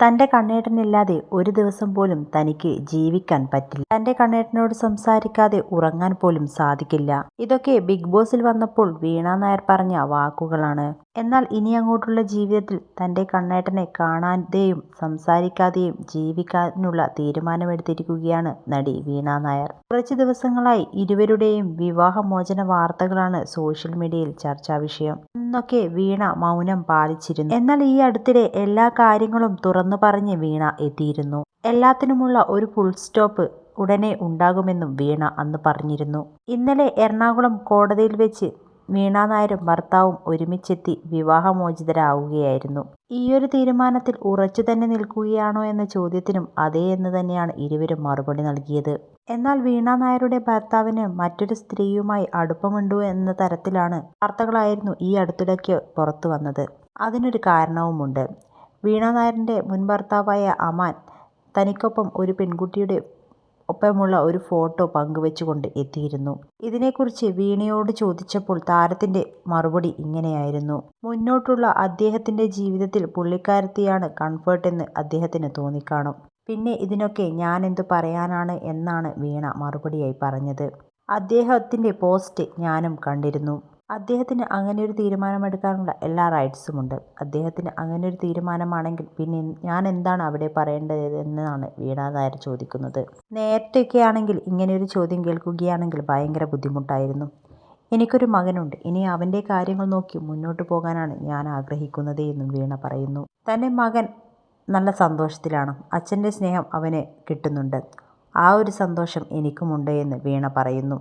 തന്റെ കണ്ണേട്ടനില്ലാതെ ഒരു ദിവസം പോലും തനിക്ക് ജീവിക്കാൻ പറ്റില്ല. തന്റെ കണ്ണേട്ടനോട് സംസാരിക്കാതെ ഉറങ്ങാൻ പോലും സാധിക്കില്ല. ഇതൊക്കെ ബിഗ് ബോസിൽ വന്നപ്പോൾ വീണ നായർ പറഞ്ഞ വാക്കുകളാണ്. എന്നാൽ ഇനി അങ്ങോട്ടുള്ള ജീവിതത്തിൽ തന്റെ കണ്ണേട്ടനെ കാണാതെയും സംസാരിക്കാതെയും ജീവിക്കാനുള്ള തീരുമാനമെടുത്തിരിക്കുകയാണ് നടി വീണ നായർ. കുറച്ച് ദിവസങ്ങളായി ഇരുവരുടെയും വിവാഹമോചന വാർത്തകളാണ് സോഷ്യൽ മീഡിയയിൽ ചർച്ചാ വിഷയം അന്നൊക്കെ വീണ മൗനം പാലിച്ചിരുന്നു. എന്നാൽ ഈ അടുത്തിടെ എല്ലാ കാര്യങ്ങളും തുറന്നു പറഞ്ഞ് വീണ എത്തിയിരുന്നു. എല്ലാത്തിനുമുള്ള ഒരു ഫുൾ സ്റ്റോപ്പ് ഉടനെ ഉണ്ടാകുമെന്നും വീണ അന്ന് പറഞ്ഞിരുന്നു. ഇന്നലെ എറണാകുളം കോടതിയിൽ വെച്ച് വീണ നായരും ഭർത്താവും ഒരുമിച്ചെത്തി വിവാഹമോചിതരാകുകയായിരുന്നു. ഈയൊരു തീരുമാനത്തിൽ ഉറച്ചു തന്നെ നിൽക്കുകയാണോ എന്ന ചോദ്യത്തിനും അതേ എന്ന് തന്നെയാണ് ഇരുവരും മറുപടി നൽകിയത്. എന്നാൽ വീണ നായരുടെ ഭർത്താവിന് മറ്റൊരു സ്ത്രീയുമായി അടുപ്പമുണ്ടോ എന്ന തരത്തിലാണ് വാർത്തകളായിരുന്നു ഈ അടുത്തിടയ്ക്ക് പുറത്തു വന്നത്. അതിനൊരു കാരണവുമുണ്ട്. വീണ നായരുടെ മുൻ ഭർത്താവായ അമാൻ തനിക്കൊപ്പം ഒരു പെൺകുട്ടിയുടെ ഒപ്പമുള്ള ഒരു ഫോട്ടോ പങ്കുവെച്ചുകൊണ്ട് എത്തിയിരുന്നു. ഇതിനെക്കുറിച്ച് വീണയോട് ചോദിച്ചപ്പോൾ താരത്തിന്റെ മറുപടി ഇങ്ങനെയായിരുന്നു. മുന്നോട്ടുള്ള അദ്ദേഹത്തിന്റെ ജീവിതത്തിൽ പുള്ളിക്കാരത്തിയാണ് കംഫർട്ട് എന്ന് അദ്ദേഹത്തിന് തോന്നിക്കാണും. പിന്നെ ഇതിനൊക്കെ ഞാൻ എന്തു പറയാനാണ് എന്നാണ് വീണ മറുപടിയായി പറഞ്ഞത്. അദ്ദേഹത്തിന്റെ പോസ്റ്റ് ഞാനും കണ്ടിരുന്നു. അദ്ദേഹത്തിന് അങ്ങനെ ഒരു തീരുമാനമെടുക്കാനുള്ള എല്ലാ റൈറ്റ്സും ഉണ്ട് അദ്ദേഹത്തിന് അങ്ങനെ ഒരു തീരുമാനമാണെങ്കിൽ പിന്നെ ഞാൻ എന്താണ് അവിടെ പറയേണ്ടത് എന്നാണ് വീണ നായർ ചോദിക്കുന്നത്. നേരത്തെയൊക്കെയാണെങ്കിൽ ഇങ്ങനെയൊരു ചോദ്യം കേൾക്കുകയാണെങ്കിൽ ഭയങ്കര ബുദ്ധിമുട്ടായിരുന്നു. എനിക്കൊരു മകനുണ്ട്. ഇനി അവന്റെ കാര്യങ്ങൾ നോക്കി മുന്നോട്ട് പോകാനാണ് ഞാൻ ആഗ്രഹിക്കുന്നത് എന്നും വീണ പറയുന്നു. തന്റെ മകൻ നല്ല സന്തോഷത്തിലാണ്. അച്ഛന്റെ സ്നേഹം അവന് കിട്ടുന്നുണ്ട്. ആ ഒരു സന്തോഷം എനിക്കുമുണ്ട് എന്ന് വീണ പറയുന്നു.